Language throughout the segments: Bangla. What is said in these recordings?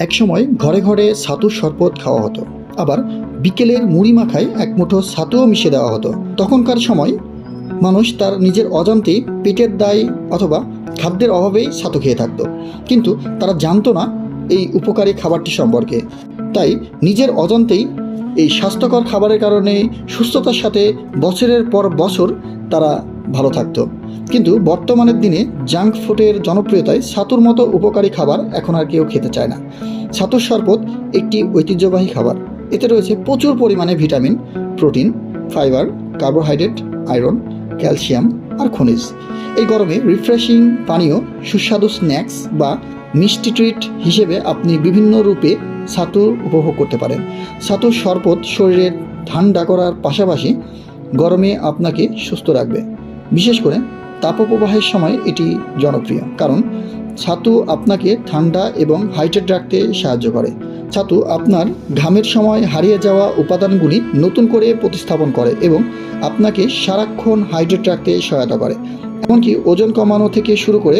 একসময় ঘরে ঘরে ছাতুর শরবত খাওয়া হতো। আবার বিকেলের মুড়ি মাখায় এক মুঠো ছাতুও মিশে দেওয়া হতো। তখনকার সময় মানুষ তার নিজের অজান্তেই পেটের দায় অথবা খাদ্যের অভাবেই ছাতু খেয়ে থাকতো। কিন্তু তারা জানতো না এই উপকারী খাবারটি সম্পর্কে। তাই নিজের অজান্তেই এই স্বাস্থ্যকর খাবারের কারণে সুস্থতার সাথে বছরের পর বছর তারা ভালো থাকতো। কিন্তু বর্তমানের দিনে জাঙ্ক ফুডের জনপ্রিয়তায় ছাতুর মতো উপকারী খাবার এখন আর কেউ খেতে চায় না। ছাতুর শরবত একটি ঐতিহ্যবাহী খাবার। এতে রয়েছে প্রচুর পরিমাণে vitamin, protein, fibre, carbohydrate, iron, calcium আর খনিজ। এই গরমে রিফ্রেশিং পানীয়, সুস্বাদু স্ন্যাক্স বা মিষ্টি ট্রিট হিসেবে আপনি বিভিন্ন রূপে ছাতু উপভোগ করতে পারেন। ছাতুর শরবত শরীরের ঠান্ডা করার পাশাপাশি গরমে আপনাকে সুস্থ রাখবে। বিশেষ করে তাপপ্রবাহের সময় এটি জনপ্রিয়, কারণ ছাতু আপনাকে ঠান্ডা এবং হাইড্রেট রাখতে সাহায্য করে। ছাতু আপনার ঘামের সময় হারিয়ে যাওয়া উপাদানগুলি নতুন করে প্রতিস্থাপন করে এবং আপনাকে সারাক্ষণ হাইড্রেট রাখতে সহায়তা করে। এমনকি ওজন কমানো থেকে শুরু করে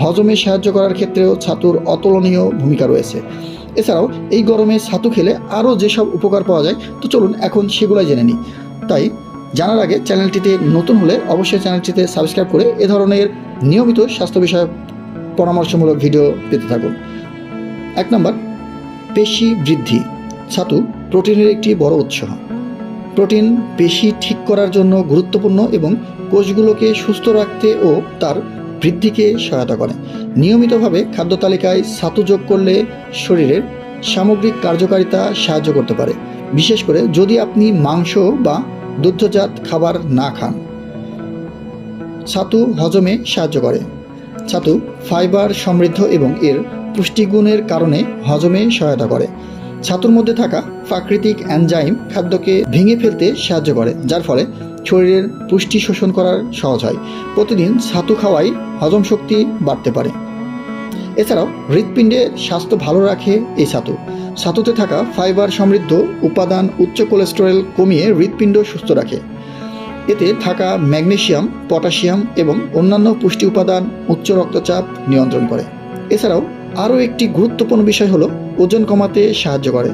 হজমে সাহায্য করার ক্ষেত্রেও ছাতুর অতুলনীয় ভূমিকা রয়েছে। এছাড়াও এই গরমে ছাতু খেলে আরও যেসব উপকার পাওয়া যায়, তো চলুন এখন সেগুলাই জেনে নিই। তাই জানার আগে চ্যানেলটিতে নতুন হলে অবশ্যই চ্যানেলটিতে সাবস্ক্রাইব করে এ ধরনের নিয়মিত স্বাস্থ্য বিষয়ক পরামর্শমূলক ভিডিও পেতে থাকুন। এক নম্বর, পেশি বৃদ্ধি। ছাতু প্রোটিনের একটি বড় উৎস। প্রোটিন পেশি ঠিক করার জন্য গুরুত্বপূর্ণ এবং কোষগুলোকে সুস্থ রাখতে ও তার বৃদ্ধিকে সহায়তা করে। নিয়মিতভাবে খাদ্য তালিকায় ছাতু যোগ করলে শরীরের সামগ্রিক কার্যকারিতা সাহায্য করতে পারে। বিশেষ করে যদি আপনি মাংস বা দুগ্ধজাত খাবার না খান। ছাতু হজমে সাহায্য করে। ছাতু ফাইবার সমৃদ্ধ এবং এর পুষ্টিগুণের কারণে হজমে সহায়তা করে। ছাতুর মধ্যে থাকা প্রাকৃতিক অ্যানজাইম খাদ্যকে ভেঙে ফেলতে সাহায্য করে, যার ফলে শরীরের পুষ্টি শোষণ করার সহজ হয়। প্রতিদিন ছাতু খাওয়াই হজম শক্তি বাড়তে পারে। এছাড়াও হৃৎপিণ্ডের স্বাস্থ্য ভালো রাখে এই ছাতু। ছাতুতে থাকা ফাইবার সমৃদ্ধ উপাদান উচ্চ কোলেস্টেরল কমিয়ে হৃৎপিণ্ড সুস্থ রাখে। এতে থাকা ম্যাগনেশিয়াম, পটাশিয়াম এবং অন্যান্য পুষ্টি উপাদান, উচ্চ রক্তচাপ নিয়ন্ত্রণ করে। এছাড়াও আরও একটি গুরুত্বপূর্ণ বিষয় হলো ওজন কমাতে সাহায্য করে।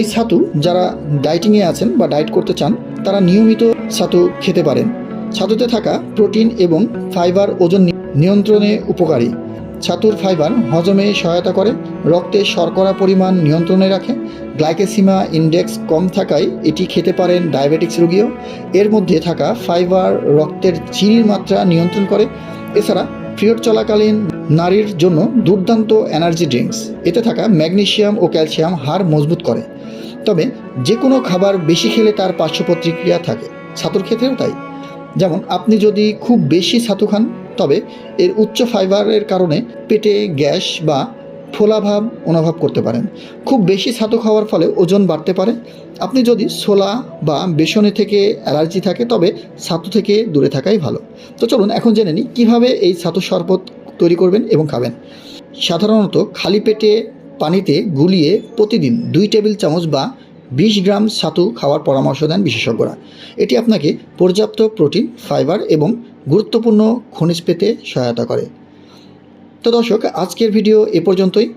এই ছাতু যারা ডায়েটিংয়ে আছেন বা ডায়েট করতে চান, তারা নিয়মিত ছাতু খেতে পারেন। ছাতুতে থাকা প্রোটিন এবং ফাইবার ওজন নিয়ন্ত্রণে উপকারী। ছাতুর ফাইবার হজমে সহায়তা করে, রক্তে শর্করা পরিমাণ নিয়ন্ত্রণে রাখে, গ্লাইকেসিমা ইন্ডেক্স কম থাকায় এটি খেতে পারেন ডায়াবেটিক্স রোগীও। এর মধ্যে থাকা ফাইবার রক্তের চিনির মাত্রা নিয়ন্ত্রণ করে। এছাড়া পিরিয়ড চলাকালীন নারীর জন্য দুর্দান্ত এনার্জি ড্রিঙ্কস। এতে থাকা ম্যাগনেশিয়াম ও ক্যালসিয়াম হাড় মজবুত করে। তবে যে কোনো খাবার বেশি খেলে তার পার্শ্ব প্রতিক্রিয়া থাকে। ছাতুর ক্ষেত্রেও তাই। যেমন আপনি যদি খুব বেশি ছাতু খান তবে এর উচ্চ ফাইবারের কারণে পেটে গ্যাস বা ফোলাভাব অনুভব করতে পারেন। খুব বেশি ছাতু খাওয়ার ফলে ওজন বাড়তে পারে। আপনি যদি ছোলা বা বেসনে থেকে অ্যালার্জি থাকে, তবে ছাতু থেকে দূরে থাকাই ভালো। তো চলুন এখন জেনে নিই কীভাবে এই ছাতু শরবত তৈরি করবেন এবং খাবেন। সাধারণত খালি পেটে পানিতে গুলিয়ে প্রতিদিন দুই টেবিল চামচ বা বিশ গ্রাম ছাতু খাওয়ার পরামর্শ দেন বিশেষজ্ঞরা। এটি আপনাকে পর্যাপ্ত প্রোটিন, ফাইবার এবং গুরুত্বপূর্ণ খনিজ পেতে সহায়তা করে। তো দর্শক, আজকের ভিডিও এ পর্যন্তই।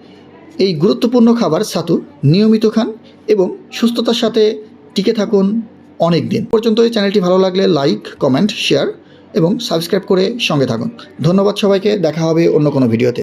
এই গুরুত্বপূর্ণ খাবার, ছাতু, নিয়মিত খান এবং সুস্থতার সাথে টিকে থাকুন অনেক দিন পর্যন্ত এই চ্যানেলটি ভালো লাগলে লাইক, কমেন্ট, শেয়ার এবং সাবস্ক্রাইব করে সঙ্গে থাকুন। ধন্যবাদ সবাইকে। দেখা হবে অন্য কোনো ভিডিওতে।